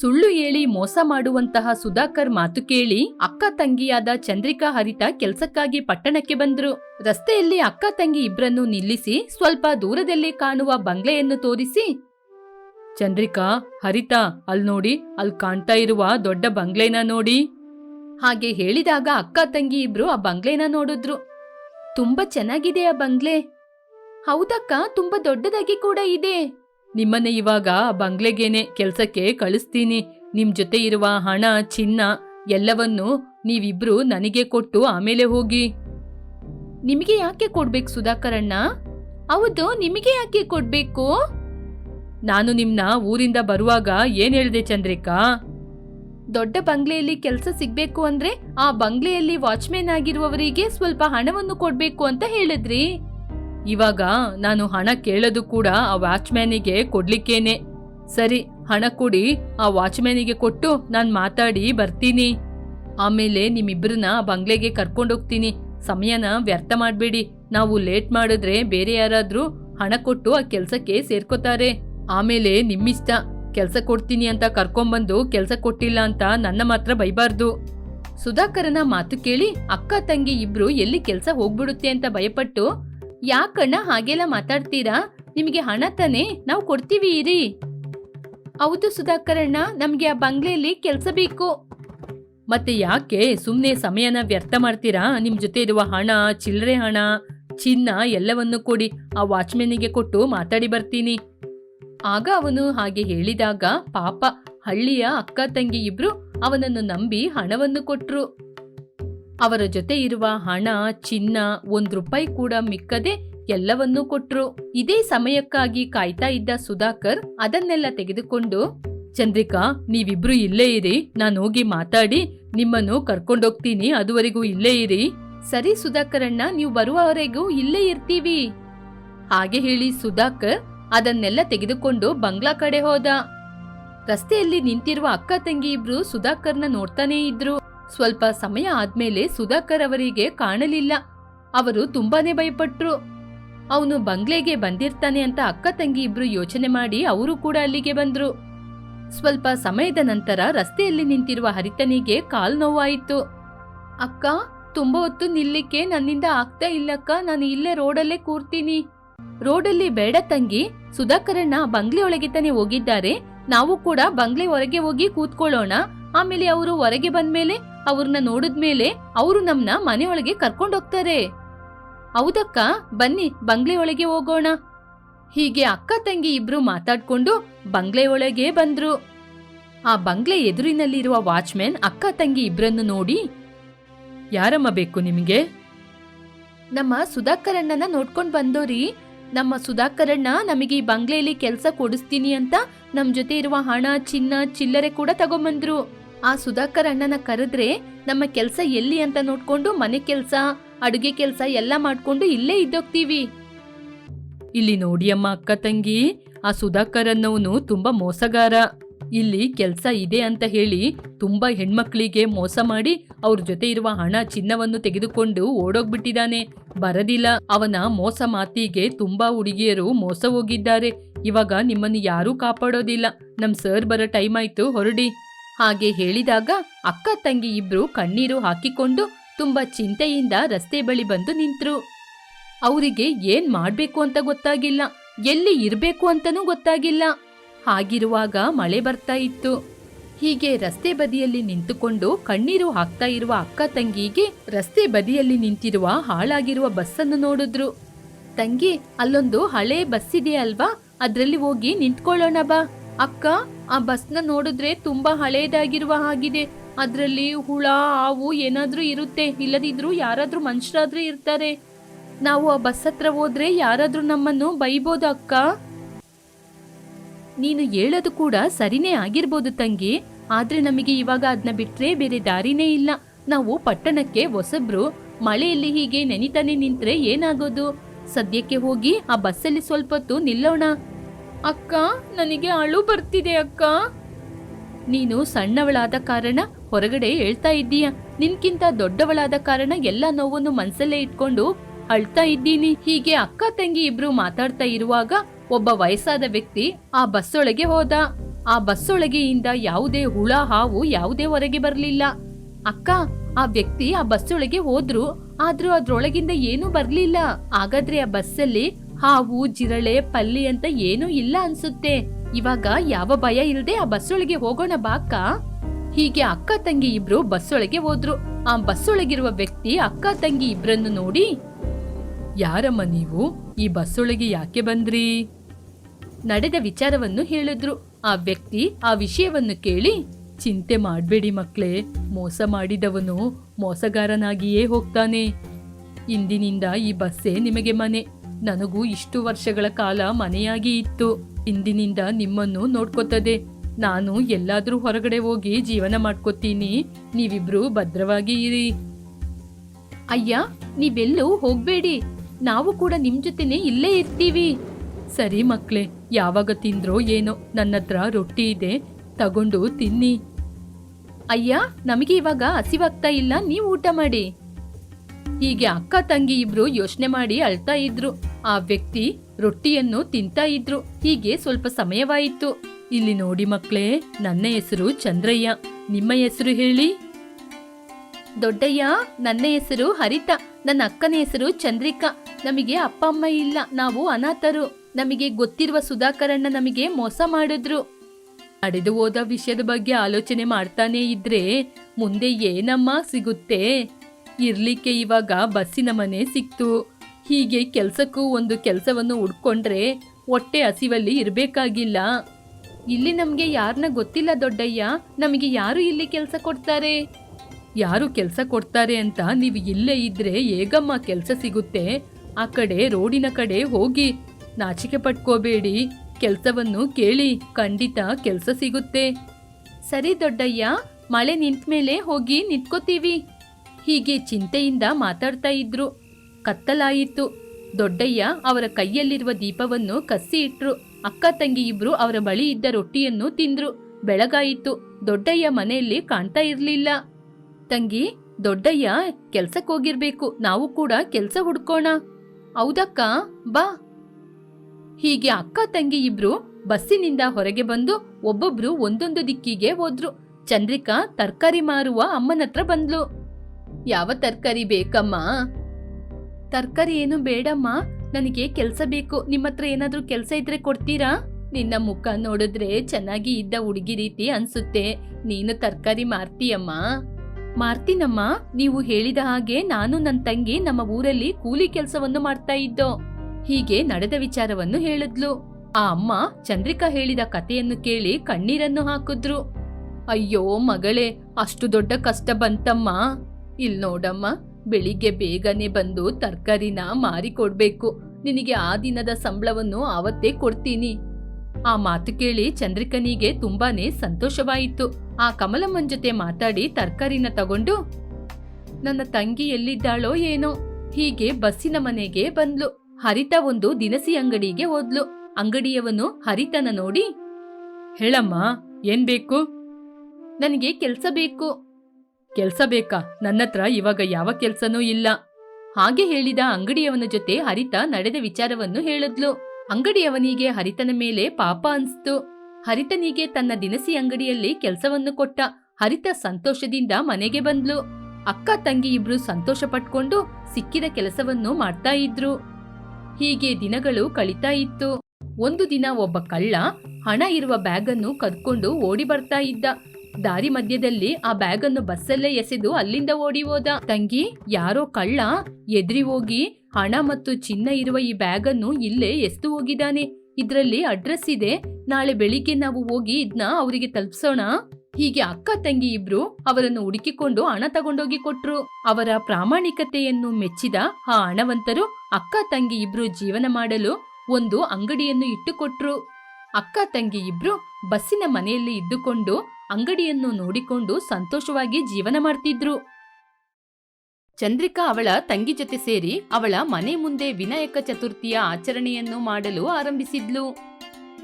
ಸುಳ್ಳು ಹೇಳಿ ಮೋಸ ಮಾಡುವಂತಹ ಸುಧಾಕರ್ ಮಾತು ಕೇಳಿ ಅಕ್ಕ ತಂಗಿಯಾದ ಚಂದ್ರಿಕಾ ಹರಿತ ಕೆಲ್ಸಕ್ಕಾಗಿ ಪಟ್ಟಣಕ್ಕೆ ಬಂದ್ರು. ರಸ್ತೆಯಲ್ಲಿ ಅಕ್ಕ ತಂಗಿ ಇಬ್ರನ್ನು ನಿಲ್ಲಿಸಿ ಸ್ವಲ್ಪ ದೂರದಲ್ಲಿ ಕಾಣುವ ಬಂಗ್ಲೆಯನ್ನು ತೋರಿಸಿ. ಚಂದ್ರಿಕಾ, ಹರಿತ ಅಲ್ ನೋಡಿ ಅಲ್ ಕಾಣ್ತಾ ಇರುವ ದೊಡ್ಡ ಬಂಗ್ಲೆನ ನೋಡಿ. ಹಾಗೆ ಹೇಳಿದಾಗ ಅಕ್ಕ ತಂಗಿ ಇಬ್ರು ಆ ಬಂಗ್ಲೆನ ನೋಡಿದ್ರು. ತುಂಬಾ ಚೆನ್ನಾಗಿದೆ ಆ ಬಂಗ್ಲೆ. ಹೌದಕ್ಕ, ತುಂಬಾ ದೊಡ್ಡದಾಗಿ ಕೂಡ ಇದೆ. ನಿಮ್ಮನ್ನ ಇವಾಗ ಬಂಗ್ಲೆಗೇನೆ ಕೆಲಸಕ್ಕೆ ಕಳಿಸ್ತೀನಿ. ನಿಮ್ ಜೊತೆ ಇರುವ ಹಣ, ಚಿನ್ನ ಎಲ್ಲವನ್ನು ನೀವಿಬ್ರು ನನಗೆ ಕೊಟ್ಟು ಆಮೇಲೆ ಹೋಗಿ. ನಿಮಗೆ ಯಾಕೆ ಕೊಡ್ಬೇಕು ಸುಧಾಕರಣ್ಣ? ಹೌದು, ನಿಮಗೆ ಯಾಕೆ ಕೊಡ್ಬೇಕು? ನಾನು ನಿಮ್ನ ಊರಿಂದ ಬರುವಾಗ ಏನ್ ಹೇಳಿದೆ ಚಂದ್ರಿಕಾ? ದೊಡ್ಡ ಬಂಗ್ಲೆಯಲ್ಲಿ ಕೆಲಸ ಸಿಗ್ಬೇಕು ಅಂದ್ರೆ ಆ ಬಂಗ್ಲೆಯಲ್ಲಿ ವಾಚ್ಮೆನ್ ಆಗಿರುವವರಿಗೆ ಸ್ವಲ್ಪ ಹಣವನ್ನು ಕೊಡ್ಬೇಕು ಅಂತ ಹೇಳಿದ್ರಿ. ಇವಾಗ ನಾನು ಹಣ ಕೇಳೋದು ಕೂಡ ಆ ವಾಚ್ಮ್ಯಾನಿಗೆ ಕೊಡ್ಲಿಕ್ಕೇನೆ. ಸರಿ, ಹಣ ಕೊಡಿ, ಆ ವಾಚ್ಮ್ಯಾನಿಗೆ ಕೊಟ್ಟು ನಾನು ಮಾತಾಡಿ ಬರ್ತೀನಿ. ಆಮೇಲೆ ನಿಮ್ಮಿಬ್ರನ್ನ ಆ ಬಂಗ್ಲೆಗೆ ಕರ್ಕೊಂಡೋಗ್ತೀನಿ. ಸಮಯನ ವ್ಯರ್ಥ ಮಾಡಬೇಡಿ. ನಾವು ಲೇಟ್ ಮಾಡಿದ್ರೆ ಬೇರೆ ಯಾರಾದರೂ ಹಣ ಕೊಟ್ಟು ಆ ಕೆಲಸಕ್ಕೆ ಸೇರ್ಕೋತಾರೆ. ಆಮೇಲೆ ನಿಮ್ಮಿಷ್ಟ. ಕೆಲಸ ಕೊಡ್ತೀನಿ ಅಂತ ಕರ್ಕೊಂಬಂದು ಕೆಲಸ ಕೊಟ್ಟಿಲ್ಲ ಅಂತ ನನ್ನ ಮಾತ್ರ ಬೈಬಾರ್ದು. ಸುಧಾಕರನ ಮಾತು ಕೇಳಿ ಅಕ್ಕ ತಂಗಿ ಇಬ್ರು ಎಲ್ಲಿ ಕೆಲಸ ಹೋಗ್ಬಿಡುತ್ತೆ ಅಂತ ಭಯಪಟ್ಟು ಯಾಕಣ್ಣ ಹಾಗೆಲ್ಲ ಮಾತಾಡ್ತೀರಾ? ನಿಮಗೆ ಹಣ ತಾನೆ? ನಾವು ಕೊಡ್ತೀವಿ ಇರಿ. ಹೌದು ಸುಧಾಕರಣ್ಣ ನಮಗೆ ಆ ಬಂಗ್ಲೆಯಲ್ಲಿ ಕೆಲಸ ಬೇಕು. ಮತ್ತೆ ಯಾಕೆ ಸುಮ್ಮನೆ ಸಮಯನ ವ್ಯರ್ಥ ಮಾಡ್ತೀರಾ? ನಿಮ್ ಜೊತೆ ಇರುವ ಹಣ, ಚಿಲ್ಲರೆ ಹಣ, ಚಿನ್ನ ಎಲ್ಲವನ್ನು ಕೊಡಿ. ಆ ವಾಚ್ಮೆನ್ನಿಗೆ ಕೊಟ್ಟು ಮಾತಾಡಿ ಬರ್ತೀನಿ. ಆಗ ಅವನು ಹಾಗೆ ಹೇಳಿದಾಗ ಪಾಪ ಹಳ್ಳಿಯ ಅಕ್ಕ ತಂಗಿ ಇಬ್ರು ಅವನನ್ನು ನಂಬಿ ಹಣವನ್ನು ಕೊಟ್ರು. ಅವರ ಜೊತೆ ಇರುವ ಹಣ, ಚಿನ್ನ ಒಂದ್ ರೂಪಾಯಿ ಕೂಡ ಮಿಕ್ಕದೆ ಎಲ್ಲವನ್ನೂ ಕೊಟ್ರು. ಇದೇ ಸಮಯಕ್ಕಾಗಿ ಕಾಯ್ತಾ ಇದ್ದ ಸುಧಾಕರ್ ಅದನ್ನೆಲ್ಲ ತೆಗೆದುಕೊಂಡು, ಚಂದ್ರಿಕಾ, ನೀವಿಬ್ರು ಇಲ್ಲೇ ಇರಿ, ನಾನು ಹೋಗಿ ಮಾತಾಡಿ, ನಿಮ್ಮನ್ನು ಕರ್ಕೊಂಡೋಗ್ತೀನಿ ಅದುವರೆಗೂ ಇಲ್ಲೇ ಇರಿ. ಸರಿ ಸುಧಾಕರಣ್ಣ, ನೀವು ಬರುವವರೆಗೂ ಇಲ್ಲೇ ಇರ್ತೀವಿ. ಹಾಗೆ ಹೇಳಿ ಸುಧಾಕರ್ ಅದನ್ನೆಲ್ಲ ತೆಗೆದುಕೊಂಡು ಬಂಗ್ಲಾ ಕಡೆ ಹೋದ. ರಸ್ತೆಯಲ್ಲಿ ನಿಂತಿರುವ ಅಕ್ಕ ತಂಗಿ ಇಬ್ರು ಸುಧಾಕರ್ನ ನೋಡ್ತಾನೇ ಇದ್ರು. ಸ್ವಲ್ಪ ಸಮಯ ಆದ್ಮೇಲೆ ಸುಧಾಕರ್ ಅವರಿಗೆ ಕಾಣಲಿಲ್ಲ. ಅವರು ತುಂಬಾನೇ ಭಯಪಟ್ರು. ಅವನು ಬಂಗ್ಲೆಗೆ ಬಂದಿರ್ತಾನೆ ಅಂತ ಅಕ್ಕ ತಂಗಿ ಇಬ್ರು ಯೋಚನೆ ಮಾಡಿ ಅವರು ಕೂಡ ಅಲ್ಲಿಗೆ ಬಂದ್ರು. ಸ್ವಲ್ಪ ಸಮಯದ ನಂತರ ರಸ್ತೆಯಲ್ಲಿ ನಿಂತಿರುವ ಹರಿತನಿಗೆ ಕಾಲ್ ನೋವಾಯಿತು. ಅಕ್ಕ, ತುಂಬಾ ಹೊತ್ತು ನಿಲ್ಲಿಕ್ಕೆ ನನ್ನಿಂದ ಆಗ್ತಾ ಇಲ್ಲಕ್ಕ, ನಾನು ಇಲ್ಲೇ ರೋಡಲ್ಲೇ ಕೂರ್ತೀನಿ. ರೋಡಲ್ಲಿ ಬೇಡ ತಂಗಿ, ಸುಧಾಕರಣ್ಣ ಬಂಗ್ಲೆ ಒಳಗೆ ತಾನೇ ಹೋಗಿದ್ದಾರೆ. ನಾವು ಕೂಡ ಬಂಗ್ಲೆ ಹೊರಗೆ ಹೋಗಿ ಕೂತ್ಕೊಳ್ಳೋಣ. ಆಮೇಲೆ ಅವರು ಹೊರಗೆ ಬಂದ್ಮೇಲೆ ಅವ್ರನ್ನ ನೋಡಿದ್ಮೇಲೆ ಅವರು ನಮ್ನ ಮನೆಯೊಳಗೆ ಕರ್ಕೊಂಡೋಗ್ತಾರೆ ಹೌದಕ್ಕ? ಬನ್ನಿ ಬಂಗ್ಲೆ ಒಳಗೆ ಹೋಗೋಣ. ಹೀಗೆ ಅಕ್ಕ ತಂಗಿ ಇಬ್ರು ಮಾತಾಡ್ಕೊಂಡು ಬಂಗ್ಲೆ ಒಳಗೆ ಬಂದ್ರು. ಆ ಬಂಗ್ಲೆ ಎದುರಿನಲ್ಲಿರುವ ವಾಚ್ಮೆನ್ ಅಕ್ಕ ತಂಗಿ ಇಬ್ರನ್ನು ನೋಡಿ, ಯಾರಮ್ಮ ಬೇಕು ನಿಮಗೆ? ನಮ್ಮ ಸುಧಾಕರಣ್ಣನ ನೋಡ್ಕೊಂಡು ಬಂದೋರಿ. ನಮ್ಮ ಸುಧಾಕರಣ್ಣ ನಮಗೆ ಈ ಬಂಗ್ಲೆಯಲ್ಲಿ ಕೆಲಸ ಕೊಡಿಸ್ತೀನಿ ಅಂತ ನಮ್ಮ ಜೊತೆ ಇರುವ ಹಣ, ಚಿನ್ನ, ಚಿಲ್ಲರೆ ಕೂಡ ತಗೊಂಬಂದ್ರು. ಆ ಸುಧಾಕರ್ ಅಣ್ಣನ ಕರೆದ್ರೆ ನಮ್ಮ ಕೆಲ್ಸ ಎಲ್ಲಿ ಅಂತ ನೋಡ್ಕೊಂಡು ಮನೆ ಕೆಲ್ಸ, ಅಡುಗೆ ಕೆಲ್ಸ ಎಲ್ಲ ಮಾಡ್ಕೊಂಡು ಇಲ್ಲೇ ಇದ್ದೋಗ್ತೀವಿ. ಇಲ್ಲಿ ನೋಡಿ ಅಮ್ಮ ಅಕ್ಕ ತಂಗಿ, ಆ ಸುಧಾಕರ್ ಅನ್ನೋನು ತುಂಬಾ ಮೋಸಗಾರ. ಇಲ್ಲಿ ಕೆಲ್ಸ ಇದೆ ಅಂತ ಹೇಳಿ ತುಂಬಾ ಹೆಣ್ಮಕ್ಳಿಗೆ ಮೋಸ ಮಾಡಿ ಅವ್ರ ಜೊತೆ ಇರುವ ಹಣ ಚಿನ್ನವನ್ನು ತೆಗೆದುಕೊಂಡು ಓಡೋಗ್ಬಿಟ್ಟಿದ್ದಾನೆ ಬರದಿಲ್ಲ, ಅವನ ಮೋಸ ಮಾತಿಗೆ ತುಂಬಾ ಹುಡುಗಿಯರು ಮೋಸ ಹೋಗಿದ್ದಾರೆ. ಇವಾಗ ನಿಮ್ಮನ್ನು ಯಾರೂ ಕಾಪಾಡೋದಿಲ್ಲ. ನಮ್ ಸರ್ ಬರೋ ಟೈಮ್ ಆಯ್ತು, ಹೊರಡಿ. ಹಾಗೆ ಹೇಳಿದಾಗ ಅಕ್ಕ ತಂಗಿ ಇಬ್ರು ಕಣ್ಣೀರು ಹಾಕಿಕೊಂಡು ತುಂಬಾ ಚಿಂತೆಯಿಂದ ರಸ್ತೆ ಬಳಿ ಬಂದು ನಿಂತ್ರು. ಅವರಿಗೆ ಏನ್ ಮಾಡ್ಬೇಕು ಅಂತ ಗೊತ್ತಾಗಿಲ್ಲ. ಎಲ್ಲಿ ಇರ್ಬೇಕು ಅಂತನೂ ಗೊತ್ತಾಗಿಲ್ಲ. ಹಾಗಿರುವಾಗ ಮಳೆ ಬರ್ತಾ ಇತ್ತು. ಹೀಗೆ ರಸ್ತೆ ಬದಿಯಲ್ಲಿ ನಿಂತುಕೊಂಡು ಕಣ್ಣೀರು ಹಾಕ್ತಾ ಇರುವ ಅಕ್ಕ ತಂಗಿಗೆ ರಸ್ತೆ ಬದಿಯಲ್ಲಿ ನಿಂತಿರುವ ಹಾಳಾಗಿರುವ ಬಸ್ಸನ್ನು ನೋಡಿದ್ರು. ತಂಗಿ, ಅಲ್ಲೊಂದು ಹಳೆ ಬಸ್ ಇದೆ ಅಲ್ವಾ ಅದ್ರಲ್ಲಿ ಹೋಗಿ ನಿಂತ್ಕೊಳ್ಳೋಣ ಬಾ. ಅಕ್ಕ, ಆ ಬಸ್ನ ನೋಡಿದ್ರೆ ತುಂಬಾ ಹಳೇದಾಗಿರುವ ಹಾಗಿದೆ. ಅದ್ರಲ್ಲಿ ಹುಳ, ಹಾವು ಏನಾದ್ರೂ ಇರುತ್ತೆ. ಇಲ್ಲದಿದ್ರೂ ಯಾರಾದ್ರೂ ಮನುಷ್ಯರಾದ್ರೂ ಇರ್ತಾರೆ. ನಾವು ಆ ಬಸ್ ಹತ್ರ ಹೋದ್ರೆ ಯಾರಾದ್ರೂ ನಮ್ಮನ್ನು ಬೈಬೋದು ಅಕ್ಕ? ನೀನು ಹೇಳೋದು ಕೂಡ ಸರಿನೇ ಆಗಿರ್ಬೋದು ತಂಗಿ. ಆದ್ರೆ ನಮಗೆ ಇವಾಗ ಅದನ್ನ ಬಿಟ್ರೆ ಬೇರೆ ದಾರಿನೇ ಇಲ್ಲ. ನಾವು ಪಟ್ಟಣಕ್ಕೆ ಹೊಸಬ್ರು. ಮಳೆಯಲ್ಲಿ ಹೀಗೆ ನೆನಿತಾನೆ ನಿಂತ್ರೆ ಏನಾಗೋದು? ಸದ್ಯಕ್ಕೆ ಹೋಗಿ ಆ ಬಸ್ಸಲ್ಲಿ ಸ್ವಲ್ಪ ಹೊತ್ತು ನಿಲ್ಲೋಣ. ಅಕ್ಕ, ನನಗೆ ಅಳು ಬರ್ತಿದೆ ಅಕ್ಕ. ನೀನು ಸಣ್ಣವಳಾದ ಕಾರಣ ಹೊರಗಡೆ ಹೇಳ್ತಾ ಇದ್ದೀಯ? ನಿನ್ಕಿಂತ ದೊಡ್ಡವಳಾದ ಕಾರಣ ಎಲ್ಲ ನೋವನ್ನು ಮನ್ಸಲ್ಲೇ ಇಟ್ಕೊಂಡು ಅಳ್ತಾ ಇದ್ದೀನಿ. ಹೀಗೆ ಅಕ್ಕ ತಂಗಿ ಇಬ್ರು ಮಾತಾಡ್ತಾ ಇರುವಾಗ ಒಬ್ಬ ವಯಸ್ಸಾದ ವ್ಯಕ್ತಿ ಆ ಬಸ್ ಒಳಗೆ ಹೋದ. ಆ ಬಸ್ಸೊಳಗೆಯಿಂದ ಯಾವುದೇ ಹುಳ, ಹಾವು ಯಾವುದೇ ಹೊರಗೆ ಬರಲಿಲ್ಲ. ಅಕ್ಕ, ಆ ವ್ಯಕ್ತಿ ಆ ಬಸ್ಸೊಳಗೆ ಹೋದ್ರು, ಆದ್ರೂ ಅದ್ರೊಳಗಿಂದ ಏನೂ ಬರ್ಲಿಲ್ಲ. ಹಾಗಾದ್ರೆ ಆ ಬಸ್ಸಲ್ಲಿ ಹಾವು, ಜಿರಳೆ, ಪಲ್ಲಿ ಅಂತ ಏನೂ ಇಲ್ಲ ಅನ್ಸುತ್ತೆ. ಇವಾಗ ಯಾವ ಭಯ ಇಲ್ದೆ ಆ ಬಸ್ಸೊಳಗೆ ಹೋಗೋಣ ಬಾಕ್ಕ. ಹೀಗೆ ಅಕ್ಕ ತಂಗಿ ಇಬ್ರು ಬಸ್ಸೊಳಗೆ ಹೋದ್ರು. ಆ ಬಸ್ಸೊಳಗಿರುವ ವ್ಯಕ್ತಿ ಅಕ್ಕ ತಂಗಿ ಇಬ್ರನ್ನು ನೋಡಿ, ಯಾರಮ್ಮ ನೀವು? ಈ ಬಸ್ಸೊಳಗೆ ಯಾಕೆ ಬಂದ್ರಿ? ನಡೆದ ವಿಚಾರವನ್ನು ಹೇಳಿದ್ರು. ಆ ವ್ಯಕ್ತಿ ಆ ವಿಷಯವನ್ನು ಕೇಳಿ, ಚಿಂತೆ ಮಾಡಬೇಡಿ ಮಕ್ಕಳೇ ಮೋಸ ಮಾಡಿದವನು ಮೋಸಗಾರನಾಗಿಯೇ ಹೋಗ್ತಾನೆ. ಇಂದಿನಿಂದ ಈ ಬಸ್ಸೇ ನಿಮಗೆ ಮನೆ. ನನಗೂ ಇಷ್ಟು ವರ್ಷಗಳ ಕಾಲ ಮನೆಯಾಗಿ ಇತ್ತು. ಇಂದಿನಿಂದ ನಿಮ್ಮನ್ನು ನೋಡ್ಕೋತದೆ. ನಾನು ಎಲ್ಲಾದ್ರೂ ಹೊರಗಡೆ ಹೋಗಿ ಜೀವನ ಮಾಡ್ಕೊತೀನಿ. ನೀವಿಬ್ರು ಭದ್ರವಾಗಿ ಇರಿ. ಅಯ್ಯ, ನೀವೆಲ್ಲೂ ಹೋಗ್ಬೇಡಿ. ನಾವು ಕೂಡ ನಿಮ್ ಜೊತೆನೆ ಇಲ್ಲೇ ಇರ್ತೀವಿ. ಸರಿ ಮಕ್ಳೇ, ಯಾವಾಗ ತಿಂದ್ರೋ ಏನೋ ನನ್ನ ಹತ್ರ ರೊಟ್ಟಿ ಇದೆ. ತಗೊಂಡು ತಿನ್ನಿ. ಅಯ್ಯ, ನಮಗೆ ಇವಾಗ ಹಸಿವಾಗ್ತಾ ಇಲ್ಲ. ನೀವು ಊಟ ಮಾಡಿ. ಹೀಗೆ ಅಕ್ಕ ತಂಗಿ ಇಬ್ರು ಯೋಚನೆ ಮಾಡಿ ಅಳ್ತಾ ಇದ್ರು. ಆ ವ್ಯಕ್ತಿ ರೊಟ್ಟಿಯನ್ನು ತಿಂತ ಇದ್ರು. ಹೀಗೆ ಸ್ವಲ್ಪ ಸಮಯವಾಯಿತು. ಇಲ್ಲಿ ನೋಡಿ ಮಕ್ಳೇ, ನನ್ನ ಹೆಸರು ಚಂದ್ರಯ್ಯ. ನಿಮ್ಮ ಹೆಸರು ಹೇಳಿ? ದೊಡ್ಡಯ್ಯ, ನನ್ನ ಹೆಸರು ಹರಿತ. ನನ್ನ ಅಕ್ಕನ ಹೆಸರು ಚಂದ್ರಿಕಾ. ನಮಗೆ ಅಪ್ಪ ಅಮ್ಮ ಇಲ್ಲ, ನಾವು ಅನಾಥರು. ನಮಗೆ ಗೊತ್ತಿರುವ ಸುಧಾಕರಣ್ಣ ನಮಗೆ ಮೋಸ ಮಾಡಿದ್ರು. ನಡೆದು ಹೋದ ವಿಷಯದ ಬಗ್ಗೆ ಆಲೋಚನೆ ಮಾಡ್ತಾನೆ ಇದ್ರೆ ಮುಂದೆ ಏನಮ್ಮ ಸಿಗುತ್ತೆ? ಇರ್ಲಿಕ್ಕೆ ಇವಾಗ ಬಸ್ಸಿನ ಮನೆ ಸಿಕ್ತು. ಹೀಗೆ ಕೆಲಸಕ್ಕೂ ಒಂದು ಕೆಲಸವನ್ನು ಹುಡ್ಕೊಂಡ್ರೆ ಹೊಟ್ಟೆ ಹಸಿವಲ್ಲಿ ಇರಬೇಕಾಗಿಲ್ಲ. ಇಲ್ಲಿ ನಮಗೆ ಯಾರನ್ನ ಗೊತ್ತಿಲ್ಲ ದೊಡ್ಡಯ್ಯ, ನಮಗೆ ಯಾರು ಇಲ್ಲಿ ಕೆಲಸ ಕೊಡ್ತಾರೆ? ಯಾರು ಕೆಲಸ ಕೊಡ್ತಾರೆ ಅಂತ ನೀವು ಇಲ್ಲೇ ಇದ್ರೆ ಹೇಗಮ್ಮ ಕೆಲಸ ಸಿಗುತ್ತೆ? ಆ ಕಡೆ ರೋಡಿನ ಕಡೆ ಹೋಗಿ. ನಾಚಿಕೆ ಪಟ್ಕೋಬೇಡಿ. ಕೆಲಸವನ್ನು ಕೇಳಿ ಖಂಡಿತ ಕೆಲಸ ಸಿಗುತ್ತೆ. ಸರಿ ದೊಡ್ಡಯ್ಯ, ಮಳೆ ನಿಂತ ಮೇಲೆ ಹೋಗಿ ನಿಂತ್ಕೋತೀವಿ. ಹೀಗೆ ಚಿಂತೆಯಿಂದ ಮಾತಾಡ್ತಾ ಇದ್ರು. ಕತ್ತಲಾಯಿತು. ದೊಡ್ಡಯ್ಯ ಅವರ ಕೈಯಲ್ಲಿರುವ ದೀಪವನ್ನು ಕಸ್ಸಿ ಇಟ್ರು. ಅಕ್ಕ ತಂಗಿ ಇಬ್ರು ಅವರ ಬಳಿ ಇದ್ದ ರೊಟ್ಟಿಯನ್ನು ತಿಂದ್ರು. ಬೆಳಗಾಯಿತು. ದೊಡ್ಡಯ್ಯ ಮನೆಯಲ್ಲಿ ಕಾಣ್ತಾ ಇರಲಿಲ್ಲ. ತಂಗಿ, ದೊಡ್ಡಯ್ಯ ಕೆಲ್ಸಕ್ಕೆ ಹೋಗಿರ್ಬೇಕು. ನಾವು ಕೂಡ ಕೆಲಸ ಹುಡ್ಕೋಣ. ಹೌದಕ್ಕ, ಬಾ. ಹೀಗೆ ಅಕ್ಕ ತಂಗಿ ಇಬ್ರು ಬಸ್ಸಿನಿಂದ ಹೊರಗೆ ಬಂದು ಒಬ್ಬೊಬ್ರು ಒಂದೊಂದು ದಿಕ್ಕಿಗೆ ಹೋದ್ರು. ಚಂದ್ರಿಕಾ ತರಕಾರಿ ಮಾರುವ ಅಮ್ಮನತ್ರ ಬಂದ್ಲು. ಯಾವ ತರಕಾರಿ ಬೇಕಮ್ಮ? ತರಕಾರಿ ಏನು ಬೇಡಮ್ಮ. ನನಗೆ ಕೆಲಸ ಬೇಕು. ನಿಮ್ಮ ಹತ್ರ ಏನಾದರೂ ಕೆಲಸ ಇದ್ರೆ ಕೊಡ್ತೀರಾ? ನಿನ್ನ ಮುಖ ನೋಡಿದ್ರೆ ಚೆನ್ನಾಗಿ ಇದ್ದ ಹುಡುಗಿ ರೀತಿ ಅನ್ಸುತ್ತೆ. ನೀನು ತರಕಾರಿ ಮಾರ್ತೀಯಮ್ಮ. ಮಾರ್ತೀನಮ್ಮ. ನೀವು ಹೇಳಿದ ಹಾಗೆ ನಾನು ನನ್ನ ತಂಗಿ ನಮ್ಮ ಊರಲ್ಲಿ ಕೂಲಿ ಕೆಲಸವನ್ನು ಮಾಡ್ತಾ ಇದ್ದೋ. ಹೀಗೆ ನಡೆದ ವಿಚಾರವನ್ನು ಹೇಳಿದ್ಲು. ಆ ಅಮ್ಮ ಚಂದ್ರಿಕಾ ಹೇಳಿದ ಕಥೆಯನ್ನು ಕೇಳಿ ಕಣ್ಣೀರನ್ನು ಹಾಕಿದ್ರು. ಅಯ್ಯೋ ಮಗಳೇ, ಅಷ್ಟು ದೊಡ್ಡ ಕಷ್ಟ ಬಂತಮ್ಮ. ಇಲ್ ನೋಡಮ್ಮ, ಬೆಳಿಗ್ಗೆ ಬೇಗನೆ ಬಂದು ತರಕಾರಿನ ಮಾರಿಕೊಡ್ಬೇಕು. ನಿನಗೆ ಆ ದಿನದ ಸಂಬಳವನ್ನು ಆವತ್ತೇ ಕೊಡ್ತೀನಿ. ಆ ಮಾತು ಕೇಳಿ ಚಂದ್ರಿಕನಿಗೆ ತುಂಬಾನೇ ಸಂತೋಷವಾಯಿತು. ಆ ಕಮಲಮ್ಮನ್ ಜೊತೆ ಮಾತಾಡಿ ತರಕಾರಿನ ತಗೊಂಡು, ನನ್ನ ತಂಗಿ ಎಲ್ಲಿದ್ದಾಳೋ ಏನೋ? ಹೀಗೆ ಬಸ್ಸಿನ ಮನೆಗೆ ಬಂದ್ಲು. ಹರಿತ ಒಂದು ದಿನಸಿ ಅಂಗಡಿಗೆ ಹೋದ್ಲು. ಅಂಗಡಿಯವನು ಹರಿತನ ನೋಡಿ, ಹೇಳಮ್ಮ, ಏನ್ ಬೇಕು? ನನಗೆ ಕೆಲ್ಸ ಬೇಕು. ಕೆಲ್ಸ ಬೇಕಾ? ನನ್ನತ್ರ ಇವಾಗ ಯಾವ ಕೆಲ್ಸನೂ ಇಲ್ಲ. ಹಾಗೆ ಹೇಳಿದ ಅಂಗಡಿಯವನ ಜೊತೆ ಹರಿತ ನಡೆದ ವಿಚಾರವನ್ನು ಹೇಳಿದ್ಲು. ಅಂಗಡಿಯವನಿಗೆ ಹರಿತನ ಮೇಲೆ ಪಾಪ ಅನ್ಸ್ತು. ಹರಿತನಿಗೆ ತನ್ನ ದಿನಸಿ ಅಂಗಡಿಯಲ್ಲಿ ಕೆಲಸವನ್ನು ಕೊಟ್ಟ. ಹರಿತ ಸಂತೋಷದಿಂದ ಮನೆಗೆ ಬಂದ್ಲು. ಅಕ್ಕ ತಂಗಿ ಇಬ್ರು ಸಂತೋಷ ಪಟ್ಕೊಂಡು ಸಿಕ್ಕಿದ ಕೆಲಸವನ್ನು ಮಾಡ್ತಾ ಇದ್ರು. ಹೀಗೆ ದಿನಗಳು ಕಳೀತಾ ಇತ್ತು. ಒಂದು ದಿನ ಒಬ್ಬ ಕಳ್ಳ ಹಣ ಇರುವ ಬ್ಯಾಗನ್ನು ಕದ್ಕೊಂಡು ಓಡಿ ಬರ್ತಾ ಇದ್ದ. ದಾರಿ ಮಧ್ಯದಲ್ಲಿ ಆ ಬ್ಯಾಗ್ ಅನ್ನು ಬಸ್ಸಲ್ಲೇ ಎಸೆದು ಅಲ್ಲಿಂದ ಓಡಿ ಹೋದ. ತಂಗಿ, ಯಾರೋ ಕಳ್ಳ, ಎದ್ರಿ ಹೋಗಿ ಹಣ ಮತ್ತು ಚಿನ್ನ ಇರುವ ಈ ಬ್ಯಾಗ್ ಅನ್ನು ಇಲ್ಲೇ ಎಸ್ದು ಹೋಗಿದ್ದಾನೆ. ಇದ್ರಲ್ಲಿ ಅಡ್ರೆಸ್ ಇದೆ. ನಾಳೆ ಬೆಳಿಗ್ಗೆ ನಾವು ಹೋಗಿ ಇದನ್ನ ಅವರಿಗೆ ತಲುಪಿಸೋಣ. ಹೀಗೆ ಅಕ್ಕ, ತಂಗಿ ಇಬ್ರು ಅವರನ್ನು ಹುಡುಕಿಕೊಂಡು ಹಣ ತಗೊಂಡೋಗಿ ಕೊಟ್ರು. ಅವರ ಪ್ರಾಮಾಣಿಕತೆಯನ್ನು ಮೆಚ್ಚಿದ ಆ ಹಣವಂತರು ಅಕ್ಕ, ತಂಗಿ ಇಬ್ರು ಜೀವನ ಮಾಡಲು ಒಂದು ಅಂಗಡಿಯನ್ನು ಇಟ್ಟುಕೊಟ್ರು ಅಕ್ಕ, ತಂಗಿ ಇಬ್ರು ಬಸ್ಸಿನ ಮನೆಯಲ್ಲಿ ಇದ್ದುಕೊಂಡು ಅಂಗಡಿಯನ್ನು ನೋಡಿಕೊಂಡು ಸಂತೋಷವಾಗಿ ಜೀವನ ಮಾಡ್ತಿದ್ರು. ಚಂದ್ರಿಕಾ ಅವಳ ತಂಗಿ ಜೊತೆ ಸೇರಿ ಅವಳ ಮನೆ ಮುಂದೆ ವಿನಾಯಕ ಚತುರ್ಥಿಯ ಆಚರಣೆಯನ್ನು ಮಾಡಲು ಆರಂಭಿಸಿದ್ಲು.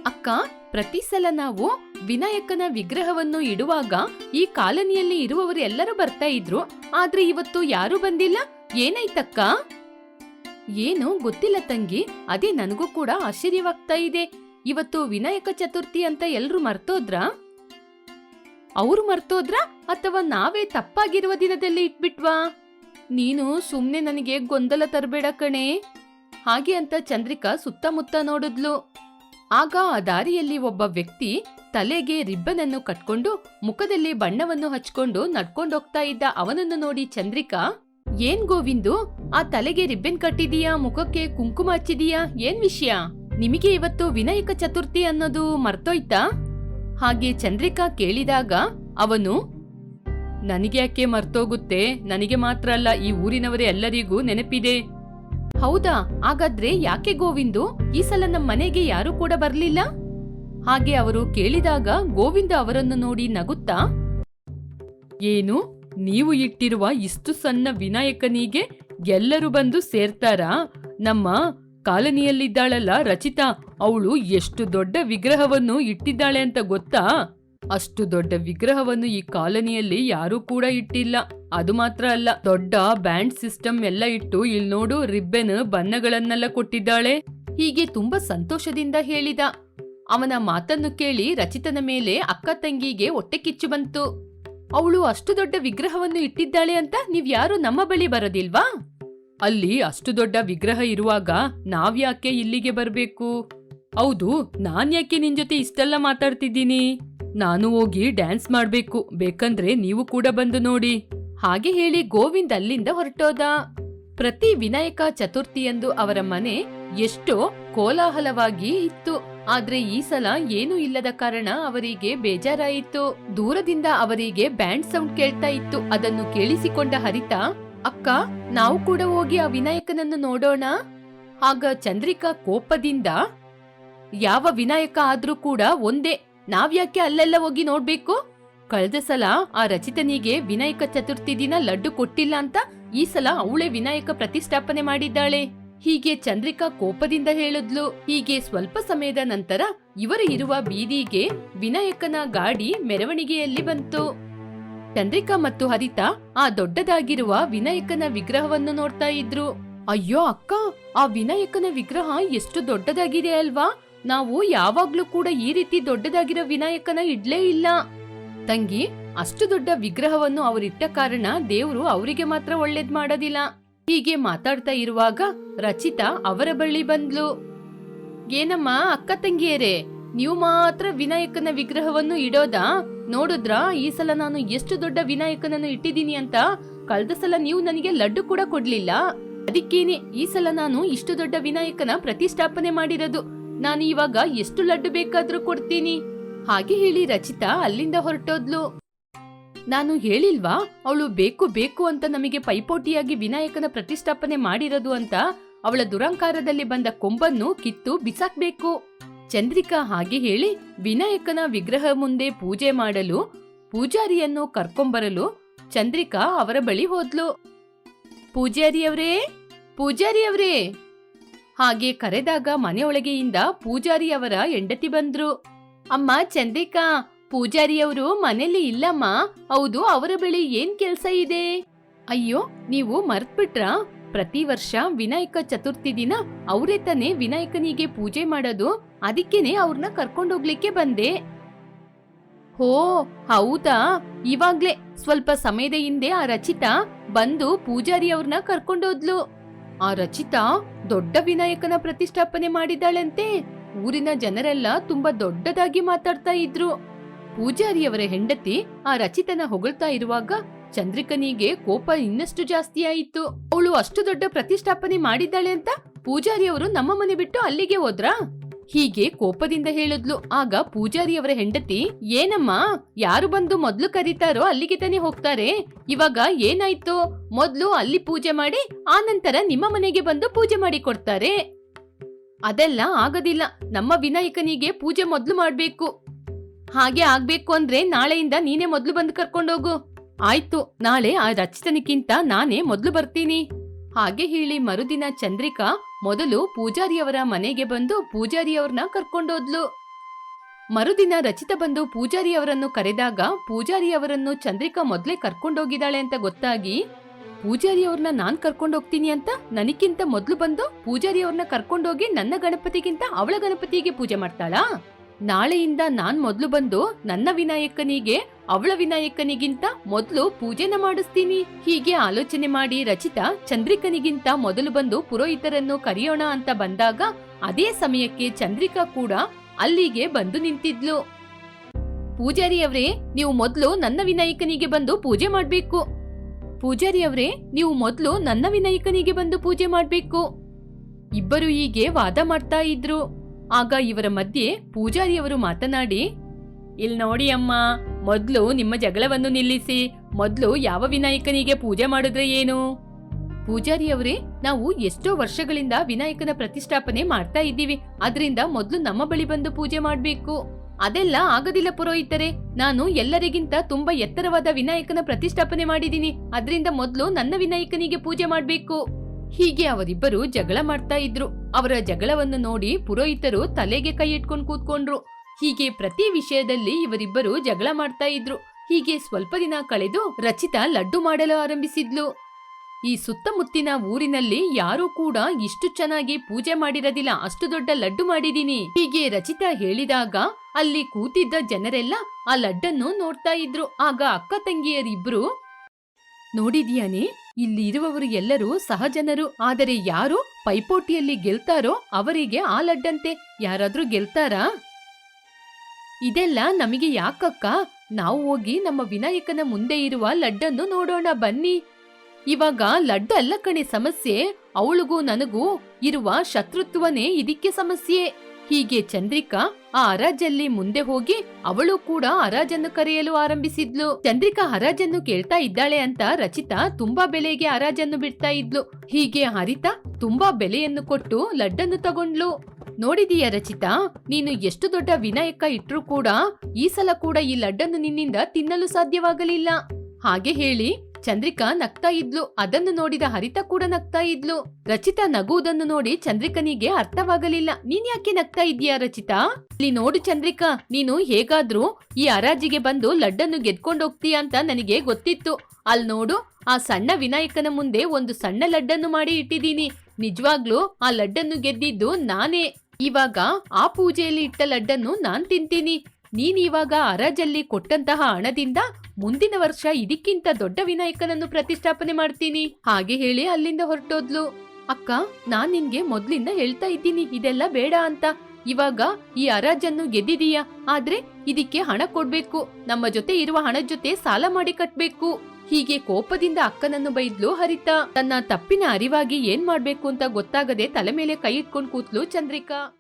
ಅಕ್ಕ, ಪ್ರತಿ ಸಲ ನಾವು ವಿನಾಯಕನ ವಿಗ್ರಹವನ್ನು ಇಡುವಾಗ ಈ ಕಾಲನಿಯಲ್ಲಿ ಇರುವವರು ಎಲ್ಲರೂ ಬರ್ತಾ ಇದ್ರು, ಆದ್ರೆ ಇವತ್ತು ಯಾರೂ ಬಂದಿಲ್ಲ? ಏನಾಯ್ತಕ್ಕ? ಏನು ಗೊತ್ತಿಲ್ಲ ತಂಗಿ, ಅದೇ ನನಗೂ ಕೂಡ ಆಶ್ಚರ್ಯವಾಗ್ತಾ ಇದೆ. ಇವತ್ತು ವಿನಾಯಕ ಚತುರ್ಥಿ ಅಂತ ಎಲ್ರು ಮರ್ತೋದ್ರಾ? ಅವ್ರು ಮರ್ತೋದ್ರ ಅಥವಾ ನಾವೇ ತಪ್ಪಾಗಿರುವ ದಿನದಲ್ಲಿ ಇಟ್ಬಿಟ್ವಾ? ನೀನು ಸುಮ್ನೆ ನನಗೆ ಗೊಂದಲ ತರಬೇಡ ಕಣೆ. ಹಾಗೆ ಅಂತ ಚಂದ್ರಿಕಾ ಸುತ್ತಮುತ್ತ ನೋಡಿದ್ಲು. ಆಗ ಆ ದಾರಿಯಲ್ಲಿ ಒಬ್ಬ ವ್ಯಕ್ತಿ ತಲೆಗೆ ರಿಬ್ಬನ್ ಅನ್ನು ಕಟ್ಕೊಂಡು ಮುಖದಲ್ಲಿ ಬಣ್ಣವನ್ನು ಹಚ್ಕೊಂಡು ನಡ್ಕೊಂಡೋಗ್ತಾ ಇದ್ದ ಅವನನ್ನು ನೋಡಿ ಚಂದ್ರಿಕಾ, ಏನ್ ಗೋವಿಂದು, ಆ ತಲೆಗೆ ರಿಬ್ಬನ್ ಕಟ್ಟಿದೀಯಾ, ಮುಖಕ್ಕೆ ಕುಂಕುಮ ಹಚ್ಚಿದೀಯಾ, ಏನ್ ವಿಷಯ? ನಿಮಗೆ ಇವತ್ತು ವಿನಾಯಕ ಚತುರ್ಥಿ ಅನ್ನೋದು ಮರ್ತೋಯ್ತಾ? ಹಾಗೆ ಚಂದ್ರಿಕಾ ಕೇಳಿದಾಗ ಅವನು ನನಗೆ ಯಾಕೆ ಮರ್ತೋಗುತ್ತೆ? ನನಗೆ ಮಾತ್ರ ಅಲ್ಲ, ಈ ಊರಿನವರೇ ಎಲ್ಲರಿಗೂ ನೆನಪಿದೆ. ಹೌದಾ? ಹಾಗಾದ್ರೆ ಯಾಕೆ ಗೋವಿಂದು? ಈ ಸಲ ನಮ್ಮ ಮನೆಗೆ ಯಾರು ಕೂಡ ಬರ್ಲಿಲ್ಲ? ಹಾಗೆ ಅವರು ಕೇಳಿದಾಗ ಗೋವಿಂದ ಅವರನ್ನು ನೋಡಿ ನಗುತ್ತಾ, ಏನು? ನೀವು ಇಟ್ಟಿರುವ ಇಷ್ಟು ಸಣ್ಣ ವಿನಾಯಕನಿಗೆ ಎಲ್ಲರೂ ಬಂದು ಸೇರ್ತಾರಾ? ನಮ್ಮ ಕಾಲನಿಯಲ್ಲಿದ್ದಾಳಲ್ಲ ರಚಿತಾ. ಅವಳು ಎಷ್ಟು ದೊಡ್ಡ ವಿಗ್ರಹವನ್ನು ಇಟ್ಟಿದ್ದಾಳೆ ಅಂತ ಗೊತ್ತಾ? ಅಷ್ಟು ದೊಡ್ಡ ವಿಗ್ರಹವನ್ನು ಈ ಕಾಲನಿಯಲ್ಲಿ ಯಾರೂ ಕೂಡ ಇಟ್ಟಿಲ್ಲ. ಅದು ಮಾತ್ರ ಅಲ್ಲ, ದೊಡ್ಡ ಬ್ಯಾಂಡ್ ಸಿಸ್ಟಮ್ ಎಲ್ಲ ಇಟ್ಟು ಇಲ್ಲಿ ನೋಡು ರಿಬ್ಬೆನ್ ಬಣ್ಣಗಳನ್ನೆಲ್ಲ ಕೊಟ್ಟಿದ್ದಾಳೆ. ಹೀಗೆ ತುಂಬಾ ಸಂತೋಷದಿಂದ ಹೇಳಿದ. ಅವನ ಮಾತನ್ನು ಕೇಳಿ ರಚಿತನ ಮೇಲೆ ಅಕ್ಕ ತಂಗಿಗೆ ಹೊಟ್ಟೆ ಕಿಚ್ಚು ಬಂತು. ಅವಳು ಅಷ್ಟು ದೊಡ್ಡ ವಿಗ್ರಹವನ್ನು ಇಟ್ಟಿದ್ದಾಳೆ ಅಂತ ನೀವ್ಯಾರು ನಮ್ಮ ಬಳಿ ಬರೋದಿಲ್ವಾ? ಅಲ್ಲಿ ಅಷ್ಟು ದೊಡ್ಡ ವಿಗ್ರಹ ಇರುವಾಗ ನಾವ್ಯಾಕೆ ಇಲ್ಲಿಗೆ ಬರ್ಬೇಕು? ಹೌದು ನಾನ್ ಯಾಕೆ ನಿನ್ ಜೊತೆ ಇಷ್ಟೆಲ್ಲ ಮಾತಾಡ್ತಿದ್ದೀನಿ? ನಾನು ಹೋಗಿ ಡ್ಯಾನ್ಸ್ ಮಾಡ್ಬೇಕು, ಬೇಕಂದ್ರೆ ನೀವು ಕೂಡ ಬಂದು ನೋಡಿ. ಹಾಗೆ ಹೇಳಿ ಗೋವಿಂದ್ ಅಲ್ಲಿಂದ ಹೊರಟೋದ. ಪ್ರತಿ ವಿನಾಯಕ ಚತುರ್ಥಿಯಂದು ಅವರ ಮನೆ ಎಷ್ಟೋ ಕೋಲಾಹಲವಾಗಿ ಇತ್ತು. ಆದ್ರೆ ಈ ಸಲ ಏನೂ ಇಲ್ಲದ ಕಾರಣ ಅವರಿಗೆ ಬೇಜಾರಾಯಿತು. ದೂರದಿಂದ ಅವರಿಗೆ ಬ್ಯಾಂಡ್ ಸೌಂಡ್ ಕೇಳ್ತಾ ಇತ್ತು. ಅದನ್ನು ಕೇಳಿಸಿಕೊಂಡ ಹರಿತಾ ಅಕ್ಕ, ನಾವು ಕೂಡ ಹೋಗಿ ಆ ವಿನಾಯಕನನ್ನು ನೋಡೋಣ. ಆಗ ಚಂದ್ರಿಕಾ ಕೋಪದಿಂದ, ಯಾವ ವಿನಾಯಕ ಆದ್ರೂ ಕೂಡ ಒಂದೇ ನಾವ್ಯಾಕೆ ಅಲ್ಲೆಲ್ಲ ಹೋಗಿ ನೋಡ್ಬೇಕು? ಕಳೆದ ಸಲ ಆ ರಚಿತನಿಗೆ ವಿನಾಯಕ ಚತುರ್ಥಿ ದಿನ ಲಡ್ಡು ಕೊಟ್ಟಿಲ್ಲ ಅಂತ ಈ ಸಲ ಅವಳೇ ವಿನಾಯಕ ಪ್ರತಿಷ್ಠಾಪನೆ ಮಾಡಿದ್ದಾಳೆ. ಹೀಗೆ ಚಂದ್ರಿಕಾ ಕೋಪದಿಂದ ಹೇಳಿದ್ಲು. ಹೀಗೆ ಸ್ವಲ್ಪ ಸಮಯದ ನಂತರ ಇವರು ಇರುವ ಬೀದಿಗೆ ವಿನಾಯಕನ ಗಾಡಿ ಮೆರವಣಿಗೆಯಲ್ಲಿ ಬಂತು. ಚಂದ್ರಿಕಾ ಮತ್ತು ಹರಿತಾ ಆ ದೊಡ್ಡದಾಗಿರುವ ವಿನಾಯಕನ ವಿಗ್ರಹವನ್ನು ನೋಡ್ತಾ ಇದ್ರು. ಅಯ್ಯೋ ಅಕ್ಕ, ಆ ವಿನಾಯಕನ ವಿಗ್ರಹ ಎಷ್ಟು ದೊಡ್ಡದಾಗಿದೆ ಅಲ್ವಾ? ನಾವು ಯಾವಾಗ್ಲೂ ಕೂಡ ಈ ರೀತಿ ದೊಡ್ಡದಾಗಿರೋ ವಿನಾಯಕನ ಇಡ್ಲೇ ಇಲ್ಲ. ತಂಗಿ, ಅಷ್ಟು ದೊಡ್ಡ ವಿಗ್ರಹವನ್ನು ಅವರಿಟ್ಟ ಕಾರಣ ದೇವರು ಅವರಿಗೆ ಮಾತ್ರ ಒಳ್ಳೇದ್ ಮಾಡೋದಿಲ್ಲ. ಹೀಗೆ ಮಾತಾಡ್ತಾ ಇರುವಾಗ ರಚಿತಾ ಅವರ ಬಳಿ ಬಂದ್ಲು. ಏನಮ್ಮ ಅಕ್ಕ ತಂಗಿಯರೇ, ನೀವು ಮಾತ್ರ ವಿನಾಯಕನ ವಿಗ್ರಹವನ್ನು ಇಡೋದಾ? ನೋಡಿದ್ರಾ, ಈ ಸಲ ನಾನು ಎಷ್ಟು ದೊಡ್ಡ ವಿನಾಯಕನನ್ನು ಇಟ್ಟಿದ್ದೀನಿ ಅಂತ? ಕಳೆದ ಸಲ ನೀವು ನನಗೆ ಲಡ್ಡು ಕೂಡ ಕೊಡ್ಲಿಲ್ಲ. ಅದಕ್ಕೇನೆ, ಈ ಸಲ ನಾನು ಇಷ್ಟು ದೊಡ್ಡ ವಿನಾಯಕನ ಪ್ರತಿಷ್ಠಾಪನೆ ಮಾಡಿರೋದು. ನಾನು ಇವಾಗ ಎಷ್ಟು ಲಡ್ಡು ಬೇಕಾದ್ರೂ ಕೊಡ್ತೀನಿ. ಹಾಗೆ ಹೇಳಿ ರಚಿತಾ ಅಲ್ಲಿಂದ ಹೊರಟೋದ್ಲು. ನಾನು ಹೇಳಿಲ್ವಾ, ಅವಳು ಬೇಕು ಬೇಕು ಅಂತ ನಮಗೆ ಪೈಪೋಟಿಯಾಗಿ ವಿನಾಯಕನ ಪ್ರತಿಷ್ಠಾಪನೆ ಮಾಡಿರೋದು ಅಂತ? ಅವಳ ದುರಂಕಾರದಲ್ಲಿ ಬಂದ ಕೊಂಬನ್ನು ಕಿತ್ತು ಬಿಸಾಕ್ಬೇಕು. ಚಂದ್ರಿಕಾ ಹಾಗೆ ಹೇಳಿ ವಿನಾಯಕನ ವಿಗ್ರಹ ಮುಂದೆ ಪೂಜೆ ಮಾಡಲು, ಪೂಜಾರಿಯನ್ನು ಕರ್ಕೊಂಬರಲು ಚಂದ್ರಿಕಾ ಅವರ ಬಳಿ ಹೋದ್ಲು. ಪೂಜಾರಿಯವರೇ ಪೂಜಾರಿಯವರೇ! ಹಾಗೆ ಕರೆದಾಗ ಮನೆಯೊಳಗೆಯಿಂದ ಪೂಜಾರಿಯವರ ಹೆಂಡತಿ ಬಂದ್ರು. ಅಮ್ಮ, ಚಂದ್ರಿಕಾ, ಪೂಜಾರಿಯವರು ಮನೆಯಲ್ಲಿ ಇಲ್ಲಮ್ಮ, ಹೌದು, ಅವರ ಬಳಿ ಏನ್ ಕೆಲ್ಸ ಇದೆ? ಅಯ್ಯೋ, ನೀವು ಮರ್ತ್ಬಿಟ್ರಾ? ಪ್ರತಿ ವರ್ಷ ವಿನಾಯಕ ಚತುರ್ಥಿ ದಿನ ಅವರೇ ತಾನೇ ವಿನಾಯಕನಿಗೆ ಪೂಜೆ ಮಾಡೋದು. ಅದಕ್ಕೇನೆ ಅವ್ರನ್ನ ಕರ್ಕೊಂಡೋಗ್ಲಿಕ್ಕೆ ಬಂದೆ. ಹೋ, ಹೌದಾ? ಇವಾಗ್ಲೇ ಸ್ವಲ್ಪ ಸಮಯದ ಹಿಂದೆ ಆ ರಚಿತಾ ಬಂದು ಪೂಜಾರಿ ಅವ್ರನ್ನ ಕರ್ಕೊಂಡೋದ್ಲು ಆ ರಚಿತಾ ದೊಡ್ಡ ವಿನಾಯಕನ ಪ್ರತಿಷ್ಠಾಪನೆ ಮಾಡಿದ್ದಾಳಂತೆ. ಊರಿನ ಜನರೆಲ್ಲ ತುಂಬಾ ದೊಡ್ಡದಾಗಿ ಮಾತಾಡ್ತಾ ಇದ್ರು. ಪೂಜಾರಿಯವರ ಹೆಂಡತಿ ಆ ರಚಿತನ ಹೊಗಳ್ತಾ ಇರುವಾಗ ಚಂದ್ರಿಕನಿಗೆ ಕೋಪ ಇನ್ನಷ್ಟು ಜಾಸ್ತಿ ಆಯಿತು. ಅವಳು ಅಷ್ಟು ದೊಡ್ಡ ಪ್ರತಿಷ್ಠಾಪನೆ ಮಾಡಿದ್ದಾಳೆ ಅಂತ ಪೂಜಾರಿಯವರು ನಮ್ಮ ಮನೆ ಬಿಟ್ಟು ಅಲ್ಲಿಗೆ ಹೋದ್ರಾ? ಹೀಗೆ ಕೋಪದಿಂದ ಹೇಳಿದ್ಲು. ಆಗ ಪೂಜಾರಿಯವರ ಹೆಂಡತಿ, ಏನಮ್ಮ, ಯಾರು ಬಂದು ಮೊದ್ಲು ಕರೀತಾರೋ ಅಲ್ಲಿಗೆ ತಾನೇ ಹೋಗ್ತಾರೆ. ಇವಾಗ ಏನಾಯ್ತು? ಮೊದ್ಲು ಅಲ್ಲಿ ಪೂಜೆ ಮಾಡಿ, ಆ ನಂತರ ನಿಮ್ಮ ಮನೆಗೆ ಬಂದು ಪೂಜೆ ಮಾಡಿ ಕೊಡ್ತಾರೆ. ಅದೆಲ್ಲ ಆಗೋದಿಲ್ಲ. ನಮ್ಮ ವಿನಾಯಕನಿಗೆ ಪೂಜೆ ಮೊದ್ಲು ಮಾಡ್ಬೇಕು. ಹಾಗೆ ಆಗ್ಬೇಕು ಅಂದ್ರೆ ನಾಳೆಯಿಂದ ನೀನೇ ಮೊದ್ಲು ಬಂದು ಕರ್ಕೊಂಡೋಗು. ಆಯ್ತು, ನಾಳೆ ಆ ರಚಿತನಿಗಿಂತ ನಾನೇ ಮೊದಲು ಬರ್ತೀನಿ. ಹಾಗೆ ಹೇಳಿ ಮರುದಿನ ಚಂದ್ರಿಕಾ ಮೊದಲು ಪೂಜಾರಿಯವರ ಮನೆಗೆ ಬಂದು ಪೂಜಾರಿಯವ್ರನ್ನ ಕರ್ಕೊಂಡೋದ್ಲು. ಮರುದಿನ ರಚಿತ ಬಂದು ಪೂಜಾರಿಯವರನ್ನು ಕರೆದಾಗ ಪೂಜಾರಿಯವರನ್ನು ಚಂದ್ರಿಕಾ ಮೊದಲೇ ಕರ್ಕೊಂಡೋಗಿದ್ದಾಳೆ ಅಂತ ಗೊತ್ತಾಗಿ, ಪೂಜಾರಿಯವ್ರನ್ನ ನಾನ್ ಕರ್ಕೊಂಡೋಗ್ತೀನಿ ಅಂತ ನನಗಿಂತ ಮೊದಲು ಬಂದು ಪೂಜಾರಿಯವ್ರನ್ನ ಕರ್ಕೊಂಡೋಗಿ ನನ್ನ ಗಣಪತಿಗಿಂತ ಅವಳ ಗಣಪತಿಗೆ ಪೂಜೆ ಮಾಡ್ತಾಳಾ? ನಾಳೆಯಿಂದ ನಾನ್ ಮೊದ್ಲು ಬಂದು ನನ್ನ ವಿನಾಯಕನಿಗೆ, ಅವಳ ವಿನಾಯಕನಿಗಿಂತ ಮೊದ್ಲು ಪೂಜೆನ ಮಾಡಿಸ್ತೀನಿ. ಹೀಗೆ ಆಲೋಚನೆ ಮಾಡಿ ರಚಿತಾ ಚಂದ್ರಿಕನಿಗಿಂತ ಮೊದಲು ಬಂದು ಪುರೋಹಿತರನ್ನು ಕರೆಯೋಣ ಅಂತ ಬಂದಾಗ ಅದೇ ಸಮಯಕ್ಕೆ ಚಂದ್ರಿಕಾ ಕೂಡ ಅಲ್ಲಿಗೆ ಬಂದು ನಿಂತಿದ್ಲು. ಪೂಜಾರಿ ಅವರೇ ನೀವು ಮೊದ್ಲು ನನ್ನ ವಿನಾಯಕನಿಗೆ ಬಂದು ಪೂಜೆ ಮಾಡ್ಬೇಕು. ಪೂಜಾರಿ ಅವರೇ ನೀವು ಮೊದ್ಲು ನನ್ನ ವಿನಾಯಕನಿಗೆ ಬಂದು ಪೂಜೆ ಮಾಡ್ಬೇಕು. ಇಬ್ಬರು ಹೀಗೆ ವಾದ ಮಾಡ್ತಾ ಇದ್ರು. ಆಗ ಇವರ ಮಧ್ಯೆ ಪೂಜಾರಿಯವರು ಮಾತನಾಡಿ, ಇಲ್ ನೋಡಿ ಅಮ್ಮ, ಮೊದ್ಲು ನಿಮ್ಮ ಜಗಳವನ್ನು ನಿಲ್ಲಿಸಿ, ಮೊದ್ಲು ಯಾವ ವಿನಾಯಕನಿಗೆ ಪೂಜೆ ಮಾಡಿದ್ರೆ ಏನು? ಪೂಜಾರಿಯವರೇ, ನಾವು ಎಷ್ಟೋ ವರ್ಷಗಳಿಂದ ವಿನಾಯಕನ ಪ್ರತಿಷ್ಠಾಪನೆ ಮಾಡ್ತಾ ಇದ್ದೀವಿ ಅದರಿಂದ ಮೊದ್ಲು ನಮ್ಮ ಬಳಿ ಬಂದು ಪೂಜೆ ಮಾಡಬೇಕು. ಅದೆಲ್ಲ ಆಗದಿಲ್ಲ ಪುರೋಹಿತರೆ, ನಾನು ಎಲ್ಲರಿಗಿಂತ ತುಂಬಾ ಎತ್ತರವಾದ ವಿನಾಯಕನ ಪ್ರತಿಷ್ಠಾಪನೆ ಮಾಡಿದ್ದೀನಿ ಅದರಿಂದ ಮೊದ್ಲು ನನ್ನ ವಿನಾಯಕನಿಗೆ ಪೂಜೆ ಮಾಡ್ಬೇಕು. ಹೀಗೆ ಅವರಿಬ್ಬರು ಜಗಳ ಮಾಡ್ತಾ ಇದ್ರು. ಅವರ ಜಗಳವನ್ನು ನೋಡಿ ಪುರೋಹಿತರು ತಲೆಗೆ ಕೈ ಇಟ್ಕೊಂಡು ಕೂತ್ಕೊಂಡ್ರು. ಹೀಗೆ ಪ್ರತಿ ವಿಷಯದಲ್ಲಿ ಇವರಿಬ್ಬರು ಜಗಳ ಮಾಡ್ತಾ ಇದ್ರು. ಹೀಗೆ ಸ್ವಲ್ಪ ದಿನ ಕಳೆದು ರಚಿತಾ ಲಡ್ಡು ಮಾಡಲು ಆರಂಭಿಸಿದ್ಲು. ಈ ಸುತ್ತಮುತ್ತಿನ ಊರಿನಲ್ಲಿ ಯಾರೂ ಕೂಡ ಇಷ್ಟು ಚೆನ್ನಾಗಿ ಪೂಜೆ ಮಾಡಿರೋದಿಲ್ಲ. ಅಷ್ಟು ದೊಡ್ಡ ಲಡ್ಡು ಮಾಡಿದೀನಿ ಹೀಗೆ ರಚಿತಾ ಹೇಳಿದಾಗ ಅಲ್ಲಿ ಕೂತಿದ್ದ ಜನರೆಲ್ಲ ಆ ಲಡ್ಡನ್ನು ನೋಡ್ತಾ ಇದ್ರು. ಆಗ ಅಕ್ಕ ತಂಗಿಯರಿಬ್ರು, ನೋಡಿದ್ಯಾನೆ? ಇಲ್ಲಿ ಇರುವವರು ಎಲ್ಲರೂ ಸಹಜನರು, ಆದರೆ ಯಾರು ಪೈಪೋಟಿಯಲ್ಲಿ ಗೆಲ್ತಾರೋ ಅವರಿಗೆ ಆ ಲಡ್ಡಂತೆ ಯಾರಾದ್ರೂ ಗೆಲ್ತಾರಾ? ಇದೆಲ್ಲ ನಮಗೆ ಯಾಕಕ್ಕ? ನಾವು ಹೋಗಿ ನಮ್ಮ ವಿನಾಯಕನ ಮುಂದೆ ಇರುವ ಲಡ್ಡನ್ನು ನೋಡೋಣ ಬನ್ನಿ. ಇವಾಗ ಲಡ್ಡು ಅಲ್ಲ ಕಣೆ ಸಮಸ್ಯೆ. ಅವಳಿಗೂ ನನಗೂ ಇರುವ ಶತ್ರುತ್ವನೇ ಇದಕ್ಕೆ ಸಮಸ್ಯೆ. ಹೀಗೆ ಚಂದ್ರಿಕಾ ಆ ಹರಾಜಲ್ಲಿ ಮುಂದೆ ಹೋಗಿ ಅವಳು ಕೂಡ ಹರಾಜನ್ನು ಕರೆಯಲು ಆರಂಭಿಸಿದ್ಲು. ಚಂದ್ರಿಕಾ ಹರಾಜನ್ನು ಕೇಳ್ತಾ ಇದ್ದಾಳೆ ಅಂತ ರಚಿತಾ ತುಂಬಾ ಬೆಲೆಗೆ ಹರಾಜನ್ನು ಬಿಡ್ತಾ ಇದ್ಲು. ಹೀಗೆ ಹರಿತಾ ತುಂಬಾ ಬೆಲೆಯನ್ನು ಕೊಟ್ಟು ಲಡ್ಡನ್ನು ತಗೊಂಡ್ಲು. ನೋಡಿದೀಯ ರಚಿತಾ, ನೀನು ಎಷ್ಟು ದೊಡ್ಡ ವಿನಾಯಕ ಇಟ್ರೂ ಕೂಡ ಈ ಸಲ ಕೂಡ ಈ ಲಡ್ಡನ್ನು ನಿನ್ನಿಂದ ತಿನ್ನಲು ಸಾಧ್ಯವಾಗಲಿಲ್ಲ. ಹಾಗೆ ಹೇಳಿ ಚಂದ್ರಿಕಾ ನಗ್ತಾ ಇದ್ಲು. ಅದನ್ನು ನೋಡಿದ ಹರಿತ ಕೂಡ ನಗ್ತಾ ಇದ್ಲು. ರಚಿತಾ ನಗುವುದನ್ನು ನೋಡಿ ಚಂದ್ರಿಕನಿಗೆ ಅರ್ಥವಾಗಲಿಲ್ಲ. ನೀನ್ ಯಾಕೆ ನಗ್ತಾ ಇದೀಯಾ ರಚಿತಾ? ಇಲ್ಲಿ ನೋಡು ಚಂದ್ರಿಕಾ, ನೀನು ಹೇಗಾದ್ರೂ ಈ ಹರಾಜಿಗೆ ಬಂದು ಲಡ್ಡನ್ನು ಗೆದ್ಕೊಂಡು ಹೋಗ್ತೀಯ ಅಂತ ನನಗೆ ಗೊತ್ತಿತ್ತು. ಅಲ್ ನೋಡು, ಆ ಸಣ್ಣ ವಿನಾಯಕನ ಮುಂದೆ ಒಂದು ಸಣ್ಣ ಲಡ್ಡನ್ನು ಮಾಡಿ ಇಟ್ಟಿದ್ದೀನಿ. ನಿಜವಾಗ್ಲೂ ಆ ಲಡ್ಡನ್ನು ಗೆದ್ದಿದ್ದು ನಾನೇ. ಇವಾಗ ಆ ಪೂಜೆಯಲ್ಲಿ ಇಟ್ಟ ಲಡ್ಡನ್ನು ನಾನ್ ತಿಂತೀನಿ. ನೀನ್ ಇವಾಗ ಹರಾಜಲ್ಲಿ ಕೊಟ್ಟಂತಹ ಹಣದಿಂದ ಮುಂದಿನ ವರ್ಷ ಇದಕ್ಕಿಂತ ದೊಡ್ಡ ವಿನಾಯಕನನ್ನು ಪ್ರತಿಷ್ಠಾಪನೆ ಮಾಡ್ತೀನಿ. ಹಾಗೆ ಹೇಳಿ ಅಲ್ಲಿಂದ ಹೊರಟೋದ್ಲು. ಅಕ್ಕ, ನಾನ್ ನಿನ್ಗೆ ಮೊದ್ಲಿಂದ ಹೇಳ್ತಾ ಇದ್ದೀನಿ, ಇದೆಲ್ಲ ಬೇಡ ಅಂತ. ಇವಾಗ ಈ ಹರಾಜನ್ನು ಗೆದ್ದಿದೀಯ, ಆದ್ರೆ ಇದಕ್ಕೆ ಹಣ ಕೊಡ್ಬೇಕು. ನಮ್ಮ ಜೊತೆ ಇರುವ ಹಣದ ಜೊತೆ ಸಾಲ ಮಾಡಿ ಕಟ್ಬೇಕು. ಹೀಗೆ ಕೋಪದಿಂದ ಅಕ್ಕನನ್ನು ಬೈದ್ಲು ಹರಿತ. ತನ್ನ ತಪ್ಪಿನ ಅರಿವಾಗಿ ಏನ್ ಮಾಡ್ಬೇಕು ಅಂತ ಗೊತ್ತಾಗದೆ ತಲೆ ಮೇಲೆ ಕೈ ಇಟ್ಕೊಂಡು ಕೂತ್ಲು ಚಂದ್ರಿಕಾ.